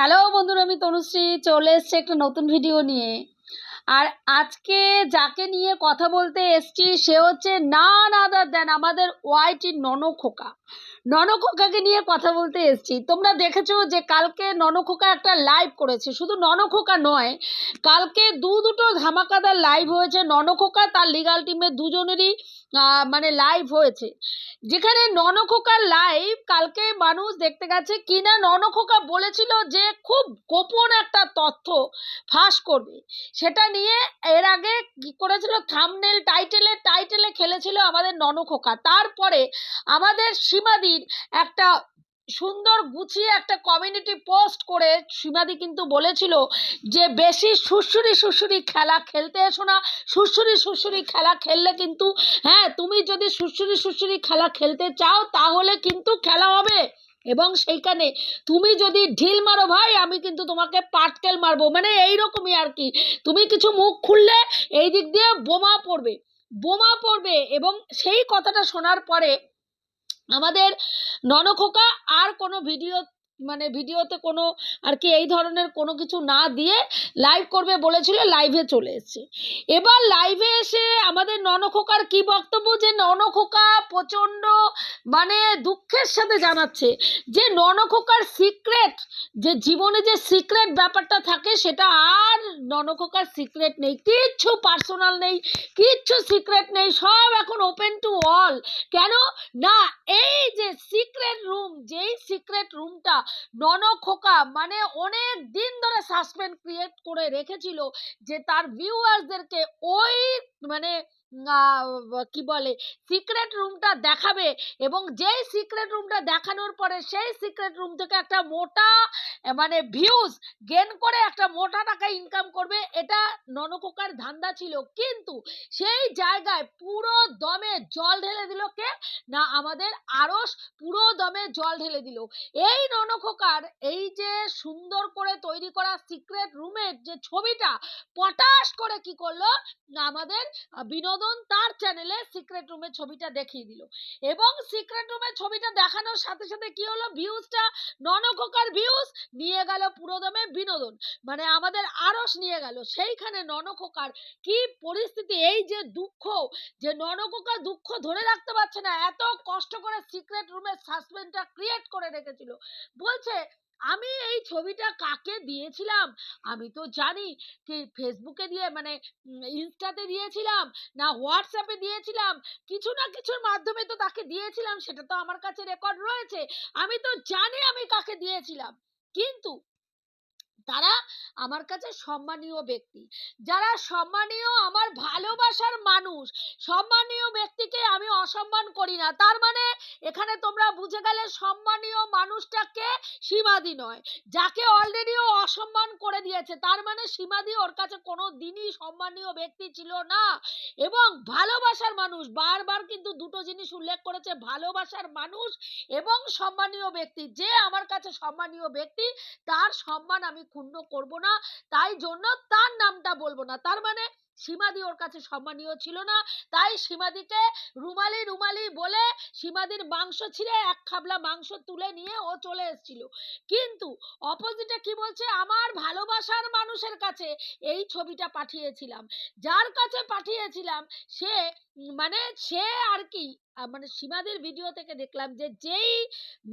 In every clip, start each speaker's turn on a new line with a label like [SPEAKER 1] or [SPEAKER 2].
[SPEAKER 1] Hello বন্ধুরা, আমি তনুশ্রী, চলে এসছি একটা নতুন ভিডিও নিয়ে। আর আজকে যাকে নিয়ে কথা বলতে এসছি, সে হচ্ছে নান আদার দেন আমাদের ওয়াইটি ননখোকা। ননখোকাকে নিয়ে কথা বলতে এসছি। তোমরা দেখেছ যে কালকে ননখোকা একটা লাইভ করেছে। শুধু ননখোকা নয়, কালকে দু দুটো ধামাকাদার লাইভ হয়েছে। ননখোকা, তার লিগাল টিমের দুজনেরই মানে লাইভ হয়েছে। যেখানে ননখোকার লাইভ কালকে মানুষ দেখতে গেছে কিনা ননখোকা বলেছিল যে খুব গোপন একটা তথ্য ফাঁস করবে। সেটা নিয়ে এর আগে কি করেছিল? থামনেল টাইটেলে টাইটেলে খেলেছিল আমাদের ননখোকা। তারপরে আমাদের সীমাদির একটা সুন্দর গুছিয়ে একটা কমিউনিটি পোস্ট করে সীমাদি কিন্তু বলেছিল যে, বেশি সুরসুরি সুরসুরি খেলা খেলতে এসো না। সুরসুরি সুরসুরি খেলা খেললে কিন্তু হ্যাঁ তুমি যদি সুরসুরি সুরসুরি খেলা খেলতে চাও তাহলে কিন্তু খেলা হবে। এবং সেইখানে তুমি যদি ঢিল মারো ভাই, আমি কিন্তু তোমাকে পাটকেল মারবো। মানে এইরকমই আর কি। তুমি কিছু মুখ খুললে এই দিক দিয়ে বোমা পড়বে। বোমা পড়বে এবং সেই কথাটা শোনার পরে আমাদের ননখোকা আর কোনো ভিডিও মানে ভিডিওতে কোনো আর কি এই ধরনের কোনো কিছু না দিয়ে লাইভ করবে বলেছিল লাইভে চলে এসেছে। এবার লাইভে এসে আমাদের ননখোকার কি বক্তব্য? যে ননখোকা প্রচণ্ড মানে দুঃখের সাথে জানাচ্ছে যে ননখোকার সিক্রেট যে জীবনে যে সিক্রেট ব্যাপারটা থাকে সেটা আর ননখোকার সিক্রেট নেই, কিচ্ছু পার্সোনাল নেই, কিচ্ছু সিক্রেট নেই, সব এখন ওপেন টু অল কেন? না, এই যে সিক্রেট রুম যেই সিক্রেট রুমটা ননখোকা মানে অনেক দিন ধরে সাসপেন্স ক্রিয়েট করে রেখেছিল যে তার ভিউয়ার্সদেরকে ওই মানে কি বলে সিক্রেট রুমটা দেখাবে এবং যেই সিক্রেট রুমটা দেখানোর পরে সেই সিক্রেট রুম থেকে একটা মোটা মানে ভিউজ গেন করে একটা মোটা টাকা ইনকাম করবে। এটা ননখোকার ধান্দা ছিল। কিন্তু সেই জায়গায় পুরো দমে জল ঢেলে দিল কে? না আমাদের আরস পুরো দমে জল ঢেলে দিল। এই ননখোকার এই যে সুন্দর করে তৈরি করা সিক্রেট রুমের যে ছবিটা পটাশ করে কি করল? আমাদের আহ, বিনোদন তার চ্যানেলে সিক্রেট রুমের ছবিটা দেখিয়ে দিল। এবং সিক্রেট রুমের ছবিটা দেখানোর সাথে সাথে কি হলো? ভিউজটা ননখোকার ভিউজ নিয়ে গেল পুরোদমে বিনোদন। মানে আমাদের আরস নিয়ে গেল। সেইখানে ননখোকার কি পরিস্থিতি? এই যে দুঃখ, যে ননখোকা দুঃখ ধরে রাখতে পারছে না, এত কষ্ট করে সিক্রেট রুমের সাসপেন্সটা ক্রিয়েট করে রেখেছিল। বলছে আমি এই ছবিটা কাকে দিয়েছিলাম? আমি তো জানি কি ফেসবুকে দিয়ে মানে ইনস্টাতে দিয়েছিলাম, না হোয়াটসঅ্যাপে দিয়েছিলাম, কিছু না কিছুর মাধ্যমে তো তাকে দিয়েছিলাম, সেটা তো আমার কাছে রেকর্ড রয়েছে। আমি তো জানি আমি কাকে দিয়েছিলাম। কিন্তু তারা আমার কাছে সম্মানীয় ব্যক্তি। যারা সম্মানীয়, আমার ভালোবাসার মানুষ, সম্মানীয় ব্যক্তিকে আমি অসম্মান করি না। তার মানে এখানে তোমরা বুঝে গেলে সম্মানীয় মানুষটাকে সীমাদি নয়, যাকে অলরেডি ও অসম্মান করে দিয়েছে। তার মানে সীমাদি ওর কাছে কোনো দিনই সম্মানীয় ব্যক্তি ছিল না। এবং ভালোবাসার মানুষ, বারবার কিন্তু দুটো জিনিস উল্লেখ করেছে, ভালোবাসার মানুষ এবং সম্মানীয় ব্যক্তি। যে আমার কাছে সম্মানীয় ব্যক্তি, তার সম্মান আমি ক্ষুণ্ণ করব না, তাই জন্য তার নামটা বলব না। তার মানে সীমাদি ওর কাছে সম্মানীয় ছিল না। তাই সীমাদিকে রুমালি রুমালি বলে সীমাদির মাংস ছিঁড়ে এক খাবলা মাংস তুলে নিয়ে ও চলে এসেছিল। কিন্তু অপোজিটে কি বলছে? আমার ভালোবাসার মানুষের কাছে এই ছবিটা পাঠিয়েছিলাম। যার কাছে পাঠিয়েছিলাম সে মানে সে আর কি মানে সীমাদের ভিডিও থেকে দেখলাম যে যেই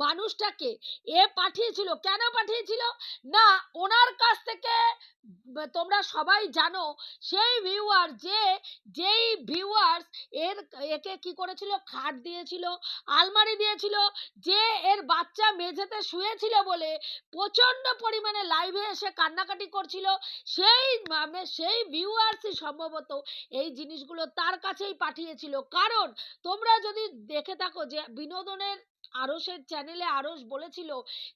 [SPEAKER 1] মানুষটাকে এ পাঠিয়েছিল, কেন পাঠিয়েছিল? না, ওনার কাছ থেকে তোমরা সবাই জানো, সেই ভিউয়ার যে, যেই ভিউয়ার্স এর, একে কি করেছিল? খাট দিয়েছিল, আলমারি দিয়েছিল, যে এর বাচ্চা মেঝেতে শুয়েছিল বলে প্রচণ্ড পরিমাণে লাইভে এসে কান্নাকাটি করছিল, সেই মানে সেই ভিউয়ার্সই সম্ভবত এই জিনিসগুলো তার কাছেই পাঠিয়েছিল। কারণ তোমরা যদি দেখে থাকো যে বিনোদনের আরসের চ্যানেলে আরস বলেছিল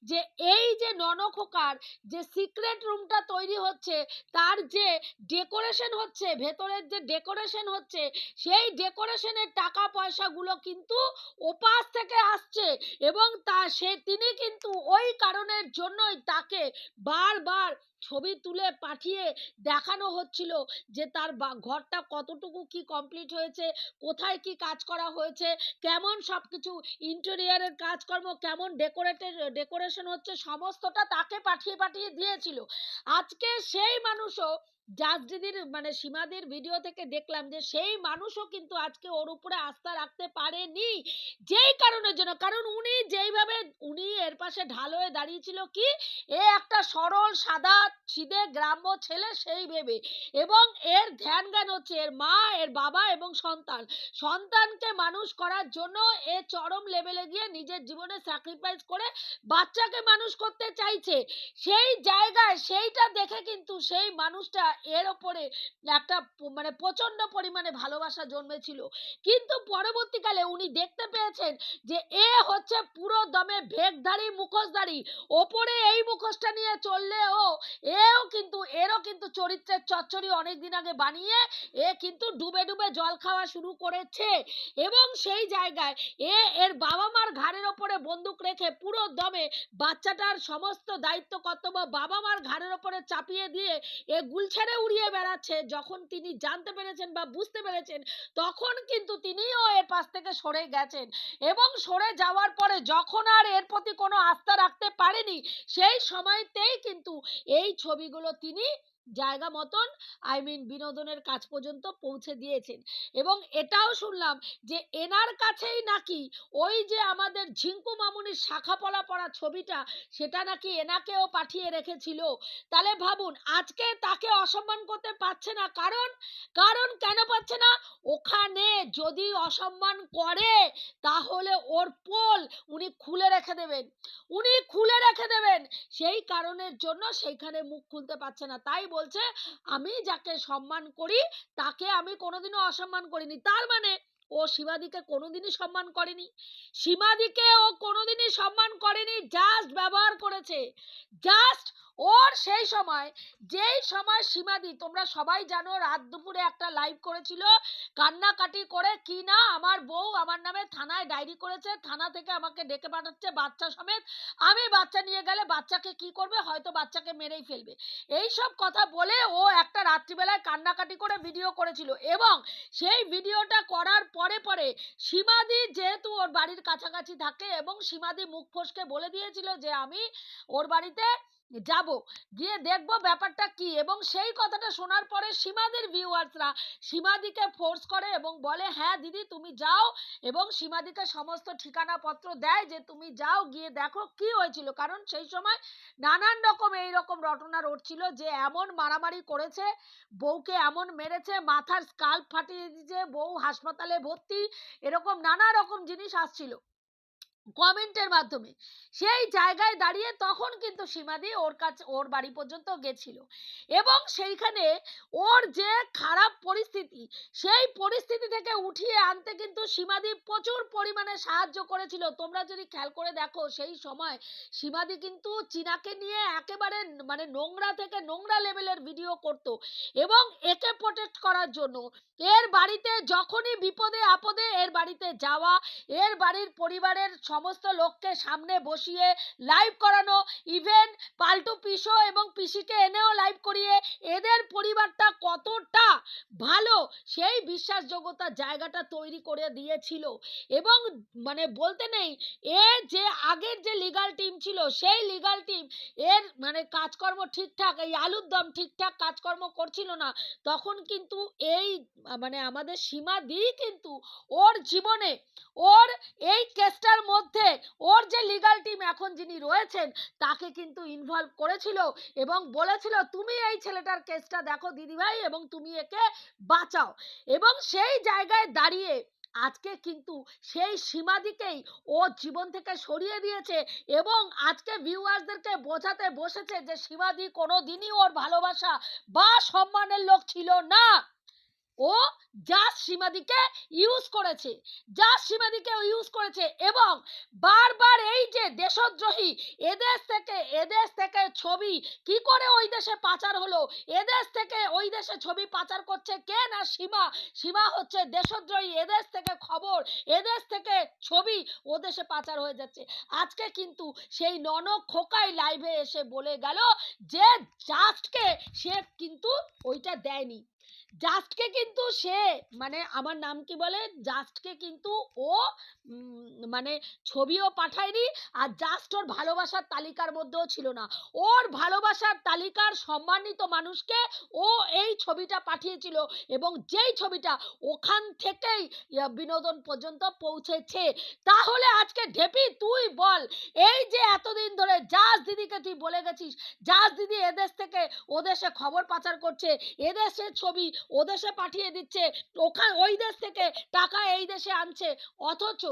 [SPEAKER 1] যে এই যে ননখোকার যে সিক্রেট রুমটা তৈরি হচ্ছে, তার যে ডেকোরেশন হচ্ছে, ভেতরের যে ডেকোরেশন হচ্ছে, সেই ডেকোরেশনের টাকা পয়সাগুলো কিন্তু ওপাশ থেকে আসছে এবং তা সে, তিনি কিন্তু ওই কারণের জন্যই তাকে বারবার ছবি তুলে পাঠিয়ে দেখানো হচ্ছিল যে তার ঘরটা কতটুকু কি কমপ্লিট হয়েছে, কোথায় কি কাজ করা হয়েছে, কেমন সব কিছু ইন্টেরিয়ারের কাজকর্ম, কেমন ডেকোরেটেড ডেকোরেশন হচ্ছে, সমস্তটা তাকে পাঠিয়ে পাঠিয়ে দিয়েছিল। আজকে সেই মানুষও জাজদিদির মানে সীমাদির ভিডিও থেকে দেখলাম যে সেই মানুষও কিন্তু আজকে ওর উপরে আস্থা রাখতে পারেনি। যেই কারণের জন্য, কারণ উনি যেইভাবে, উনি এর পাশে ঢাল হয়ে দাঁড়িয়েছিল কি? এ একটা সরল, সাদা সিধে গ্রাম্য ছেলে সেই ভেবে। এবং এর ধ্যান জ্ঞান হচ্ছে এর মা, এর বাবা এবং সন্তান। সন্তানকে মানুষ করার জন্য এ চরম লেভেলে গিয়ে নিজের জীবনে স্যাক্রিফাইস করে বাচ্চাকে মানুষ করতে চাইছে। সেই জায়গায়, সেইটা দেখে কিন্তু সেই মানুষটা এর ওপরে একটা মানে প্রচণ্ড পরিমাণে ভালোবাসা জন্মেছিল। কিন্তু পরবর্তীকালে উনি দেখতে পেয়েছেন যে এ হচ্ছে পুরো দমে ভেগধারী মুখোশধারী। ওপরে এই মুখোশটা নিয়ে চললেও এও কিন্তু, এরও কিন্তু চরিত্রের চচ্চড়ি অনেকদিন আগে বানিয়ে এ কিন্তু ডুবে ডুবে জল খাওয়া শুরু করেছে। এবং সেই জায়গায় এ, এর বাবা মার ঘাড়ের ওপরে বন্দুক রেখে পুরো দমে বাচ্চাটার সমস্ত দায়িত্ব কর্তব্য বাবা মার ঘাড়ের ওপরে চাপিয়ে দিয়ে এ গুলছেড়ে উড়িয়ে বেড়াচ্ছে। যখন তিনি জানতে পেরেছেন বা বুঝতে পেরেছেন, তখন কিন্তু তিনিও এর পাশ থেকে সরে গেছেন এবং সরে যাওয়ার পরে যখন আর এর প্রতি কোনো আস্থা রাখতে পারেনি, সেই সময়তেই কিন্তু এই ছবিগুলো তিনি জায়গা মতন আই মিন বিনোদনের কাজ পর্যন্ত পৌঁছে দিয়েছেন। এবং এটাও শুনলাম যে এনার কাছেই নাকি ওই যে আমাদের ঝিঙ্কু মামুনির শাখা পলা পড়া ছবিটা, সেটা নাকি এনাকেও পাঠিয়ে রেখেছিল। তাহলে ভাবুন, আজকে তাকে অসম্মান করতে পারছে না। কারণ কারণ কেন পাচ্ছে না? ওখানে যদি অসম্মান করে, তাহলে ওর পোল উনি খুলে রেখে দেবেন। উনি খুলে রেখে দেবেন। সেই কারণের জন্য সেইখানে মুখ খুলতে পারছে না। তাই বলছে আমি যাকে সম্মান করি তাকে আমি কোনোদিনও অসম্মান করিনি। তার মানে ও সীমাদিকে কোনোদিনই সম্মান করেনি। সীমাদিকে ও কোনোদিনই সম্মান করেনি জাস্ট ব্যবহার করেছে। জাস্ট ওর সেই সময়, যেই সময় সীমাদি, তোমরা সবাই জানো রাত দুপুরে একটা লাইভ করেছিল, কান্নাকাটি করে কি না আমার বউ আমার নামে থানায় ডায়েরি করেছে, থানা থেকে আমাকে ডেকে পাঠাচ্ছে বাচ্চা সমেত। আমি বাচ্চা নিয়ে গেলে বাচ্চাকে কি করবে? হয়তো বাচ্চাকে মেরেই ফেলবে। এই সব কথা বলে ও একটা রাত্রিবেলায় কান্নাকাটি করে ভিডিও করেছিল এবং সেই ভিডিওটা করার পরে পরে পরে সীমাদি যেহেতু ওর বাড়ির কাছাকাছি থাকে এবং সীমাদি মুখ ফসকে বলে দিয়েছিল যে আমি ওর বাড়িতে যাব। গিয়ে দেখব ব্যাপারটা কি এবং সেই কথাটা শোনার পরে সীমাদির ভিউয়ার্সরা সীমাদিকে ফোর্স করে এবং বলে হ্যাঁ দিদি, তুমি যাও। এবং সীমাদিকে সমস্ত ঠিকানাপত্র দেয় যে, তুমি যাও, গিয়ে দেখো কি হয়েছিল। কারণ সেই সময় নানান রকম এই রকম রটনা রটছিল যে, এমন মারামারি করেছে, বউকে এমন মেরেছে, মাথার স্কাল্প ফাটিয়ে দিয়েছে, বউ হাসপাতালে ভর্তি, এরকম নানা রকম জিনিস আসছিল। কমেন্টের মাধ্যমে। সেই জায়গায় দাঁড়িয়ে তখন কিন্তু সীমাদি ওর কাছে, ওর বাড়ি পর্যন্ত গেছিল। এবং সেইখানে ওর যে খারাপ পরিস্থিতি, সেই পরিস্থিতি থেকে উঠিয়ে আনতে কিন্তু সীমাদি প্রচুর পরিমাণে সাহায্য করেছিল। তোমরা যদি খেয়াল করে দেখো, সেই সময় সীমাদি কিন্তু চীনাকে নিয়ে একেবারে মানে নোংরা থেকে নোংরা লেভেলের ভিডিও করত এবং একে প্রোটেক্ট করার জন্য। এর বাড়িতে যখনই বিপদে আপদে এর বাড়িতে যাওয়া, এর বাড়ির পরিবারের সমস্ত লোককে সামনে বসিয়ে লাইভ করানো ইভেন পাল্টু পিসো এবং পিসিকে এনেও লাইভ করিয়ে এদের পরিবারটা কতটা ভালো, সেই বিশ্বাসযোগ্যতা জায়গাটা তৈরি করে দিয়েছিল। এবং মানে বলতে নেই এর যে আগের যে লিগাল টিম ছিল, সেই লিগাল টিম এর মানে কাজকর্ম ঠিকঠাক, এই আলুর দম ঠিকঠাক কাজকর্ম করছিল না। তখন কিন্তু এই মানে আমাদের সীমা দি কিন্তু ওর জীবনে, ওর এই কেসটার মধ্যে ওর যে লিগাল টিম এখন যিনি রয়েছেন, তাকে কিন্তু ইনভলভ করেছিল এবং বলেছিল, তুমি এই ছেলেটার কেসটা দেখো দিদিভাই এবং তুমি একে বাঁচাও। এবং সেই জায়গায় দাঁড়িয়ে আজকে কিন্তু সেই সীমাদিকেই ও জীবন থেকে সরিয়ে দিয়েছে এবং আজকে ভিউয়ার্সদেরকে বোঝাতে বসেছে যে সীমাদি কোনো দিনই ওর ভালোবাসা বা সম্মানের লোক ছিল না। ও জাস্ট সীমাদিকে ইউজ করেছে। জাস্ট সীমাদিকে ইউজ করেছে এবং বারবার এই যে দেশদ্রোহী, এদেশ থেকে এদেশ থেকে ছবি কি করে ওই দেশে পাচার হলো? এদেশ থেকে ওই দেশে ছবি পাচার করছে কে না সীমা? সীমা হচ্ছে দেশদ্রোহী, এদেশ থেকে খবর, এদেশ থেকে ছবি ও দেশে পাচার হয়ে যাচ্ছে। আজকে কিন্তু সেই নন খোকাই লাইভে এসে বলে গেল যে জাস্টকে সে কিন্তু ওইটা দেয়নি। জাস্টকে কিন্তু সে মানে আমার নাম কি বলে? জাস্টকে কিন্তু ও মানে ছবিও পাঠায়নি আর জাস্ট ওর ভালোবাসার তালিকার মধ্যেও ছিল না। ওর ভালোবাসার তালিকার সম্মানিত মানুষকে ও এই ছবিটা পাঠিয়েছিল এবং যেই ছবিটা ওখান থেকেই বিনোদন পর্যন্ত পৌঁছেছে। তাহলে আজকে ঢেপি, তুই বল, এই যে এতদিন ধরে জাজ দিদিকে তুই বলে গেছিস জাজ দিদি এদেশ থেকে ওদেশে খবর পাচার করছে, এদেশের ছবি ওদেশে পাঠিয়ে দিচ্ছে। ওখান, ওই দেশ থেকে টাকা এই দেশে আনছে। অথচ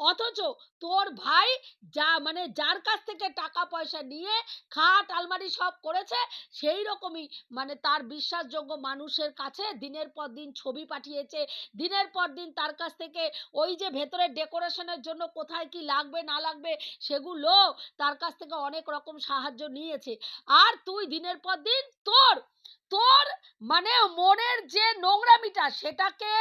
[SPEAKER 1] অথচ তোর ভাই যা মানে যার কাছ থেকে টাকা পয়সা নিয়ে খাট, আলমারি সব করেছে, সেই রকমই মানে তার বিশ্বাসযোগ্য মানুষের কাছে দিনের পর দিন ছবি পাঠিয়েছে। দিনের পর দিন তার কাছ থেকে ওই যে ভেতরে ডেকোরেশনের জন্য কোথায় কি লাগবে, না লাগবে, সেগুলো তার কাছ থেকে অনেক রকম সাহায্য নিয়েছে। আর তুই দিনের পর দিন তোর তোর মানে মনের যে নোংরামিটা সেটাকে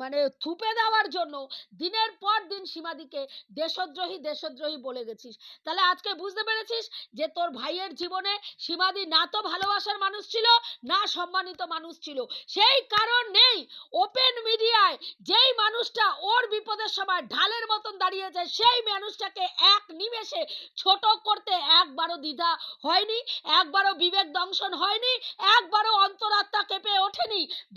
[SPEAKER 1] মানে থুপে দেওয়ার জন্য দিনের পর দিন সীমাদিকে দেশদ্রোহী দেশদ্রোহী বলে গেছিস। তাহলে আজকে বুঝতে পেরেছিস যে তোর ভাইয়ের জীবনে সীমাদি না তো ভালোবাসার মানুষ ছিল, না সম্মানিত মানুষ ছিল। সেই কারণ নেই ওপেন মিডিয়ায় যেই মানুষটা ওর বিপদের সময় ঢালের মতন দাঁড়িয়েছে সেই মানুষটাকে এক নিমেষে ছোট করতে একবারও দ্বিধা হয়নি, একবারও বিবেক দংশন হয়নি একবারও অন্তরাত্মা কেঁপে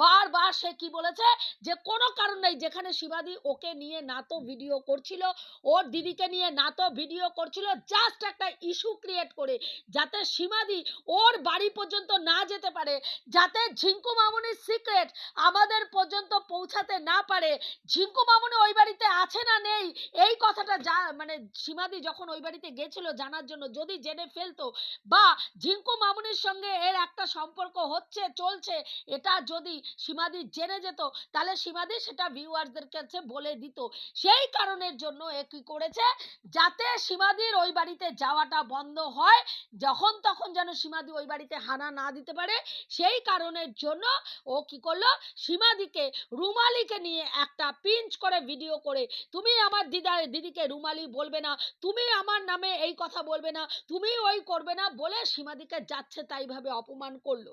[SPEAKER 1] বারবার সে কি বলেছে? যে কোনো কারণ নেই যেখানে শিবাদি ওকে নিয়ে না তো ভিডিও করছিল ওর দিদিকে নিয়ে না তো ভিডিও করছিল জাস্ট একটা ইস্যু ক্রিয়েট করে যাতে সীমাদি ওর বাড়ি পর্যন্ত না যেতে পারে যাতে ঝিঙ্কু মামুনির সিক্রেট আমাদের পর্যন্ত পৌঁছাতে না পারে। ঝিঙ্কু মামুনি ওই বাড়িতে আছে না নেই? এই কথাটা যা মানে সীমাদি যখন ওই বাড়িতে গেছিল জানার জন্য যদি জেনে ফেলতো বা ঝিঙ্কু মামুনির সঙ্গে এর একটা সম্পর্ক হচ্ছে চলছে এটা যদি সীমাদি জেনে যেত, তাহলে সীমাদি সেটা ভিউয়ারদের কাছে বলে দিত। সেই কারণের জন্য এ কি করেছে? যাতে সীমাদির ওই বাড়িতে যাওয়াটা বন্ধ হয়, যখন তখন যেন সীমাদি ওই বাড়িতে হানা না দিতে পারে, সেই কারণের জন্য ও কি করল? সীমাদিকে, রুমালিকে নিয়ে একটা পিঞ্চ করে ভিডিও করে, তুমি আমার দিদা দিদিকে রুমালি বলবে না, তুমি আমার নামে এই কথা বলবে না, তুমি ওই করবে না বলে সীমাদিকে যাচ্ছে তাইভাবে অপমান করল।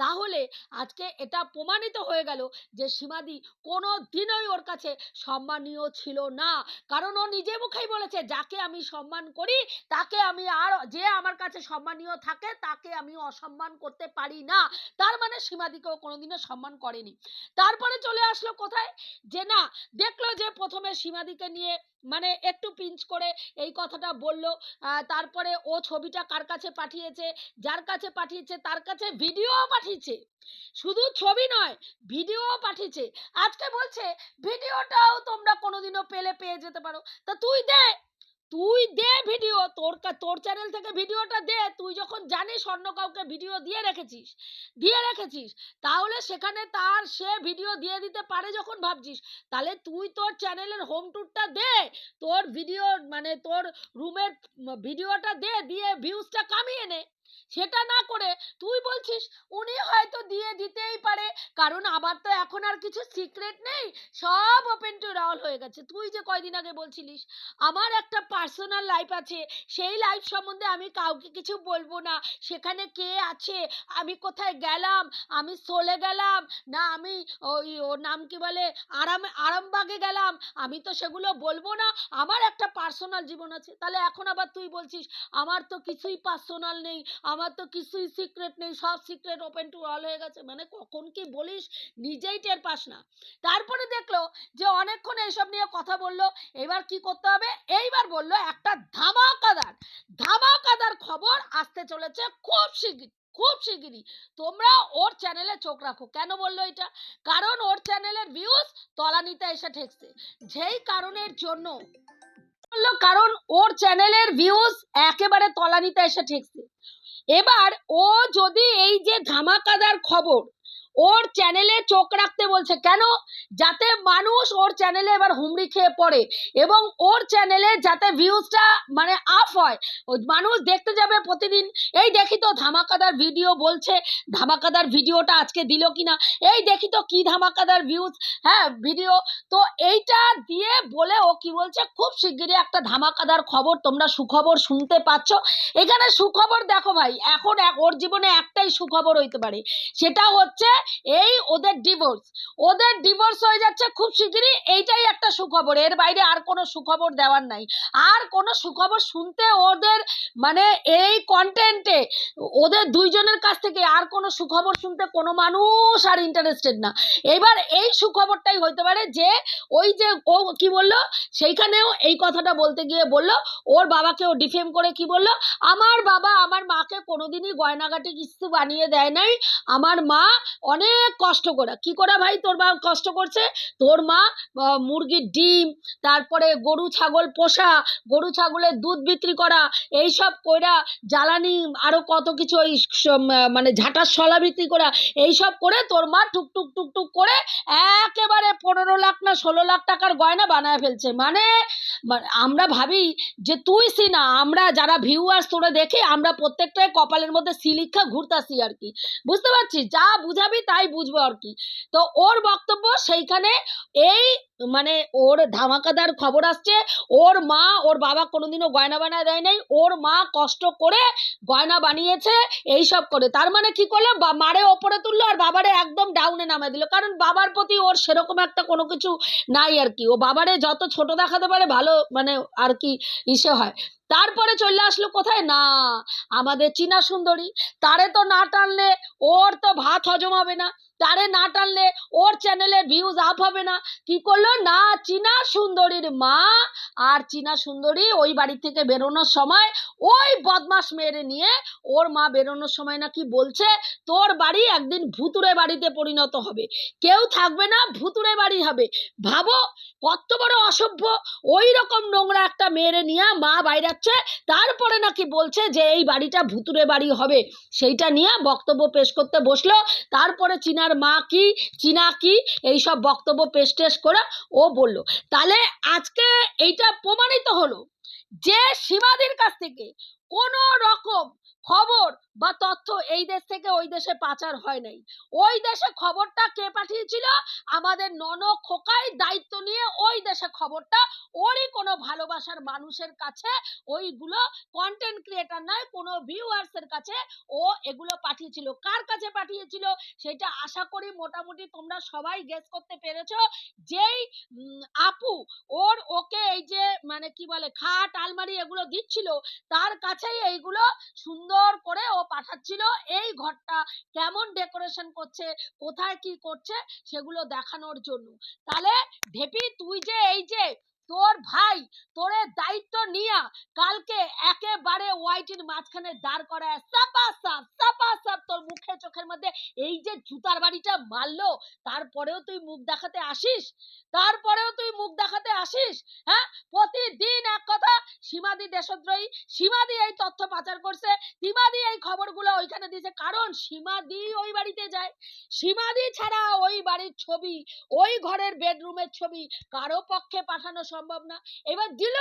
[SPEAKER 1] তাহলে আজকে এটা প্রমাণিত হয়ে গেল যে সীমাদি কোনো দিনই ওর কাছে সম্মানীয় ছিল না। কারণ ও নিজে মুখেই বলেছে, যাকে আমি সম্মান করি, তাকে আমি আর যে আমার কাছে সম্মানীয় থাকে, তাকে আমি অসম্মান করতে পারি না। তার মানে সীমাদিকেও কোনোদিনও সম্মান করেনি। তারপরে চলে আসলো কোথায়? যে না, দেখল যে প্রথমে সীমাদিকে নিয়ে মানে একটু পিঞ্চ করে এই কথাটা বলল। তারপরে ও ছবিটা কার কাছে পাঠিয়েছে, যার কাছে পাঠিয়েছে, তার কাছে ভিডিও পাঠিয়েছে। শুধু ছবি নয় ভিডিও পাঠিয়েছে। আজকে বলছে ভিডিওটাও তোমরা কোনোদিনও পেলে, পেয়ে যেতে পারো। তা তুই দে। তুই দে ভিডিও তোর তোর চ্যানেল থেকে ভিডিওটা দে। তুই যখন জানিস অন্য কাউকে ভিডিও দিয়ে রেখেছিস দিয়ে রেখেছিস, তাহলে সেখানে তার সে ভিডিও দিয়ে দিতে পারে যখন ভাবছিস। তাহলে তুই তোর চ্যানেলের হোম ট্যুরটা দে, তোর ভিডিও মানে তোর রুমের ভিডিওটা দে, দিয়ে ভিউজটা কামিয়ে নে। সেটা না করে তুই বলছিস উনি হয়তো দিয়ে দিতেই পারে। কারণ আমার তো এখন আর কিছু সিক্রেট নেই। সব ওপেন টু অল হয়ে গেছে। তুই যে কয়দিন আগে বলছিলিস, আমার একটা পার্সোনাল লাইফ আছে। সেই লাইফ সম্বন্ধে আমি কাউকে কিছু বলব না। সেখানে কে আছে? আমি কোথায় গেলাম? আমি চলে গেলাম? না, আমি ওই ওর নাম কি বলে? আরাম, আরামবাগে গেলাম? আমি তো সেগুলো বলব না। আমার একটা পার্সোনাল জীবন আছে। তাহলে এখন আবার তুই বলছিস, আমার তো কিছুই পার্সোনাল নেই। আমার তো কিছুই সিক্রেট নেই, সব সিক্রেট ওপেন টু অল হয়ে গেছে। মানে কখন কি বলিস, নিজেই টের পাস না। তারপরে দেখল যে অনেকক্ষণ এইসব নিয়ে কথা বলল, এবার কি করতে হবে? এইবার বলল, একটা ধামাকাদার। ধামাকাদার খবর আসতে চলেছে খুব শিগগির খুব শিগগিরই। তোমরা ওর চ্যানেলে চোখ রাখো। কেন বলল এটা? কারণ ওর চ্যানেলের ভিউজ তলানিতে এসে ঠেকছে। যেই কারণের জন্য বলল, কারণ ওর চ্যানেলের ভিউজ একেবারে তলানিতে এসে ঠেকছে। এবার ও যদি এই যে ধামাকাদার খবর ওর চ্যানেলে চোখ রাখতে বলছে। কেন? যাতে মানুষ ওর চ্যানেলে এবার হুমড়ি খেয়ে পড়ে এবং ওর চ্যানেলে যাতে ভিউজটা মানে আপ হয়। মানুষ দেখতে যাবে প্রতিদিন। এই দেখি তো ধামাকাদার ভিডিও বলছে। ধামাকাদার ভিডিওটা আজকে দিল কিনা? এই দেখি তো কি ধামাকাদার ভিউজ হ্যাঁ ভিডিও তো এইটা দিয়ে বলে ও কি বলছে? খুব শিগগিরই একটা ধামাকাদার খবর। তোমরা সুখবর শুনতে পাচ্ছ। এখানে সুখবর দেখো ভাই, এখন ওর জীবনে একটাই সুখবর হইতে পারে। সেটা হচ্ছে এই ওদের ডিভোর্স ওদের ডিভোর্স হয়ে যাচ্ছে খুব শিগগিরই। এইটাই একটা সুখবর। এর বাইরে আর কোনো সুখবর দেওয়ার নাই। আর কোনো সুখবর শুনতে ওদের মানে এই কন্টেন্টে ওদের দুইজনের কাছ থেকে আর কোনো সুখবর শুনতে কোনো মানুষ আর ইন্টারেস্টেড না। এবার এই সুখবরটাই হইতে পারে যে ওই যে ও কি বলল? সেইখানেও এই কথাটা বলতে গিয়ে বলল, ওর বাবাকে ও ডিফেম করে কি বলল? আমার বাবা আমার মাকে কোনোদিনই গয়নাগাটি কিছু বানিয়ে দেয় নাই। আমার মা অনেক কষ্ট করে। কি করে ভাই? তোর মা কষ্ট করছে? তোর মা মুরগির ডিম, তারপরে গরু, ছাগল পোষা, গরু, ছাগলের দুধ বিক্রি করা, এইসব কইরা জ্বালানি আরও কত কিছু ওই মানে ঝাঁটার শলা বিক্রি করা, এইসব করে তোর মা টুক টুক টুক টুক করে একেবারে পনেরো লাখ না ষোলো লাখ টাকার গয়না বানায় ফেলছে। মানে মানে আমরা ভাবি যে তুই সি না, আমরা যারা ভিউয়ার্স তোরা দেখে, আমরা প্রত্যেকটাই কপালের মধ্যে সিলিখা ঘুরতাছি আর কি। বুঝতে পারছিস? যা বুঝাবি তাই বুঝব আর কি। তো ওর বক্তব্য সেইখানে এই মানে ওর ধামাকাদার খবর আসছে। ওর মা, ওর বাবা কোনোদিনও গয়না বানায় দেয় নাই। ওর মা কষ্ট করে গয়না বানিয়েছে, এই সব করে। তার মানে কি করল? মারে ওপরে তুললো আর বাবারে একদম ডাউনে নামে দিল। কারণ বাবার প্রতি ওর সেরকম একটা কোনো কিছু নাই আর কি। ও বাবারে যত ছোট দেখাতে পারে ভালো মানে আর কি ইসে হয়। তারপরে চলে আসলো কোথায়? না, আমাদের চীনা সুন্দরী। তারে তো না টানলে ওর তো ভাত হজম হবে না। তারে না টানলে ওর চ্যানেলে ভিউজ আপ হবে না। কি করল? না, চীনা সুন্দরীর মা আর চীনা সুন্দরী ওই বাড়ি থেকে বেরোনোর সময় ওই বদমাস মেয়েরে নিয়ে ওর মা বেরোনোর সময় নাকি বলছে, তোর বাড়ি একদিন ভুতুরে বাড়িতে পরিণত হবে। কেউ থাকবে না ভুতুরে বাড়ি হবে। ভাবো, কত বড় অসভ্য। ওই রকম নোংরা একটা মেয়েরে নিয়ে মা বাইরাচ্ছে, তারপরে নাকি বলছে যে, এই বাড়িটা ভুতুরে বাড়ি হবে। সেইটা নিয়ে বক্তব্য পেশ করতে বসল। তারপরে চীনার মা কি, চীনা কি, এইসব বক্তব্য পেশ টেশ করে ও বলল, তাহলে আজকে এইটা প্রমাণিত হলো যে সীমাদির কাছ থেকে কোনো রকম খবর বা তথ্য এই দেশ থেকে ওই দেশে পাচার হয় নাই। ওই দেশে খবরটা কে পাঠিয়েছিল? আমাদের নন খোকাই দায়িত্ব নিয়ে ওই দেশে খবরটা ওরই কোনো ভালোবাসার মানুষের কাছে ওইগুলো কন্টেন্ট ক্রিয়েটার নয় কোনো ভিউয়ার্সের কাছে ও এগুলো পাঠিয়েছিল। কার কাছে পাঠিয়েছিল? সেটা আশা করি মোটামুটি তোমরা সবাই গেস করতে পেরেছ। যেই আপু ওর ওকে এই যে মানে কি বলে খাট, আলমারি এগুলো দিচ্ছিল, তার কাছেই এইগুলো সুন্দর করে ও পাঠাচ্ছিল এই ঘরটা কেমন ডেকোরেশন করছে, কোথায় কি করছে সেগুলো দেখানোর জন্য। তাহলে ঢেপি, তুই যে এই যে তোর ভাই তোরে দায়িত্ব নিয়া কালকে একেবারে ওয়াইটির মাঝখানে দাঁড় করায় সাপা সাপ সাপা সাপ তোর মুখে চোখের মধ্যে। এই যে জুতার বাড়িটা মারলো, তারপরেও তুই মুখ দেখাতে আসিস? তারপরেও তুই মুখ দেখাতে আসিস? হ্যাঁ? প্রতিদিন এক কথা, সীমাদি দেশদ্রোহী, সীমাদি এই তথ্য পাচার করছে, সীমাদি এই খবরগুলো ওইখানে দিয়েছে। কারণ সীমাদি ওই বাড়িতে যায়। সীমাদি ছাড়া ওই বাড়ির ছবি, ওই ঘরের বেডরুমের ছবি কারও পক্ষে পাঠানো সম্ভব না। এবার দিল।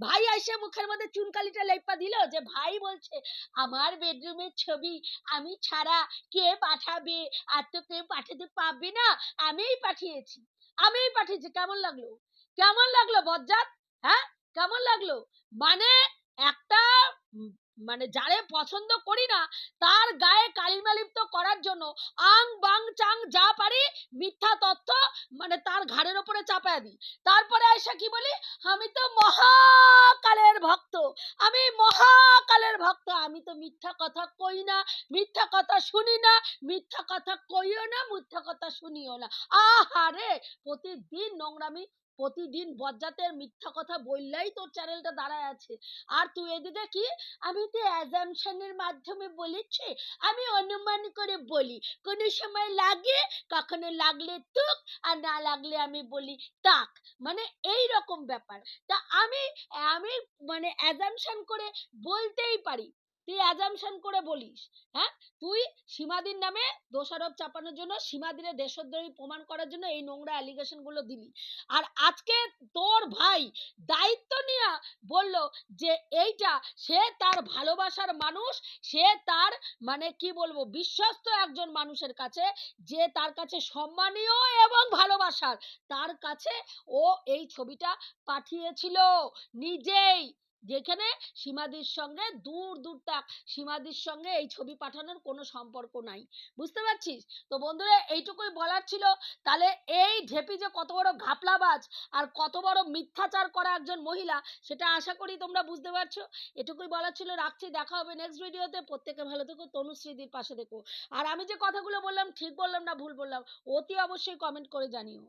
[SPEAKER 1] ভাই আইসে মুখের মধ্যে চুনকালিটা লেপা দিল যে, ভাই বলছে, আমার বেডরুমের ছবি আমি ছাড়া কে পাঠাবে? আর তো কেউ পাঠাতে পারবে না। আমিই পাঠিয়েছি। আমিই পাঠিয়েছি। কেমন লাগল? কেমন লাগল বজ্জাত? হ্যাঁ? কেমন লাগল? মানে একটা মানে যারে পছন্দ করি না, তার গায়ে কালিমা লিপ্ত করার জন্য আং, বাং, চাং, যা পারি মিথ্যা তথ্য মানে তার ঘাড়ের ওপরে চাপায় দিই। তারপরে আয়সা কি বলি? আমি তো মহাকালের ভক্ত, আমি মহাকালের ভক্ত, আমি তো মিথ্যা কথা কই না, মিথ্যা কথা শুনি না, মিথ্যা কথা কইও না, মিথ্যা কথা শুনিও না। আহারে, প্রতিদিন নোংরামি প্রতিদিন বজ্জাতের মিথ্যা কথা বললেই তোর চ্যানেলটা দাঁড়ায় আছে। আর তুই এদিকে কি? আমি তো অ্যাজামশনের মাধ্যমে বলেছি, আমি অনুমান করে বলি, কোনো সময় লাগে, কখনো লাগলে তুক, আর না লাগলে আমি বলি তাক। মানে এই রকম ব্যাপার। তা আমি আমি মানে অ্যাজামশন করে বলতেই পারি। তুই অ্যাজামশন করে বলিস হ্যাঁ? তুই সীমাদির নামে দোষারোপ চাপানোর জন্য সীমাদিনের দেশদ্রোহী প্রমাণ করার জন্য এই নোংরা অ্যালিগেশনগুলো দিলি। আর আজকে তোর ভাই দায়িত্ব নিয়ে বলল যে এইটা সে তার ভালোবাসার মানুষ, সে তার মানে কি বলব, বিশ্বস্ত একজন মানুষের কাছে, যে তার কাছে সম্মানীয় এবং ভালোবাসার, তার কাছে ও এই ছবিটা পাঠিয়েছিল নিজেই। যেখানে সীমাদির সঙ্গে দূর দূর তাক সীমাদির সঙ্গে এই ছবি পাঠানোর কোনো সম্পর্ক নাই। বুঝতে পারছিস? তো বন্ধুরা, এইটুকুই বলার ছিল। তাহলে এই ঢেপি যে কত বড় ঘাপলাবাজ আর কত বড় মিথ্যাচার করা একজন মহিলা, সেটা আশা করি তোমরা বুঝতে পারছ। এটুকুই বলার ছিল, রাখছি, দেখা হবে নেক্সট ভিডিওতে প্রত্যেকে ভালো থেকো, তনুশ্রীদির পাশে দেখো আর আমি যে কথাগুলো বললাম, ঠিক বললাম না, ভুল বললাম, অতি অবশ্যই কমেন্ট করে জানিও।